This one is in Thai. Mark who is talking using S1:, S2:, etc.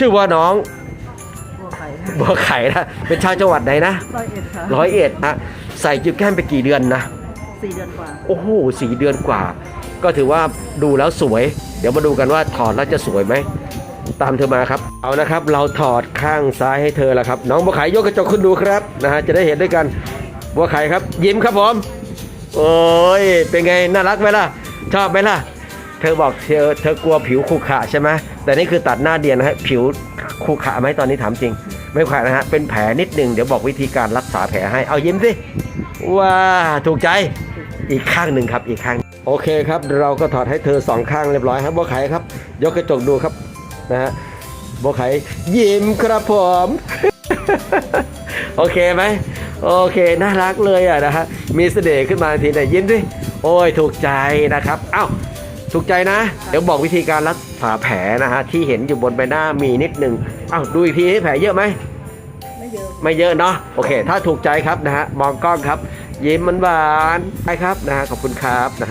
S1: ชื่อว่าน้อง
S2: บัวไข่
S1: บัวไข่นะเป็นชาวจังหวัดไหนนะ
S2: ร้อยเอ็ดค่ะ
S1: ร้อยเอ็ดอะใส่จิบแก้มไปกี่เดือนนะ
S2: สี่เดือนกว่า
S1: โอ้โหสี่เดือนกว่า ก็ถือว่าดูแล้วสวย เดี๋ยวมาดูกันว่าถอดแล้วจะสวยไหมตามเธอมาครับ เอานะครับ เราถอดข้างซ้ายให้เธอแล้วครับ น้องบัวไข่ยกกระจกขึ้นดูครับนะฮะจะได้เห็นด้วยกันบัวไข่ครับ ยิ้มครับผมโอ้ยเป็นไงน่ารักไหมล่ะ ชอบไหมล่ะ เธอบอกเธอเธอกลัวผิวขรุขระใช่ไหมแต่นี่คือตัดหน้าเดียนนะฮะผิวขรุขระไหมตอนนี้ถามจริง ไม่ขรุขระนะฮะเป็นแผลนิดหนึ่งเดี๋ยวบอกวิธีการรักษาแผลให้เอายิ้มสิว้าถูกใจอีกข้างหนึ่งครับอีกข้างโอเคครับ เราก็ถอดให้เธอสองข้างเรียบร้อยครับบัวไข่ครับ ยกกระจกดูครับนะฮะบัวไข่ยิ้มครับผมโอเคไหมโอเคน่ารักเลยอะนะฮะมีเสน่ห์ขึ้นมาทันทีเนี่ยยิ้มสิโอ้ยถูกใจนะครับเอ้า ถูกใจนะ เดี๋ยวบอกวิธีการรักษาแผลนะฮะที่เห็นอยู่บนใบหน้ามีนิดหนึ่งเอ้าดูอีกทีแผลเยอะไหม
S2: ไม่เยอะ
S1: ไม่เยอะเนาะโอเค ถ้าถูกใจครับนะฮะมองกล้องครับ ยิ้มมันหวานๆไปครับนะฮะขอบคุณครับนะฮะ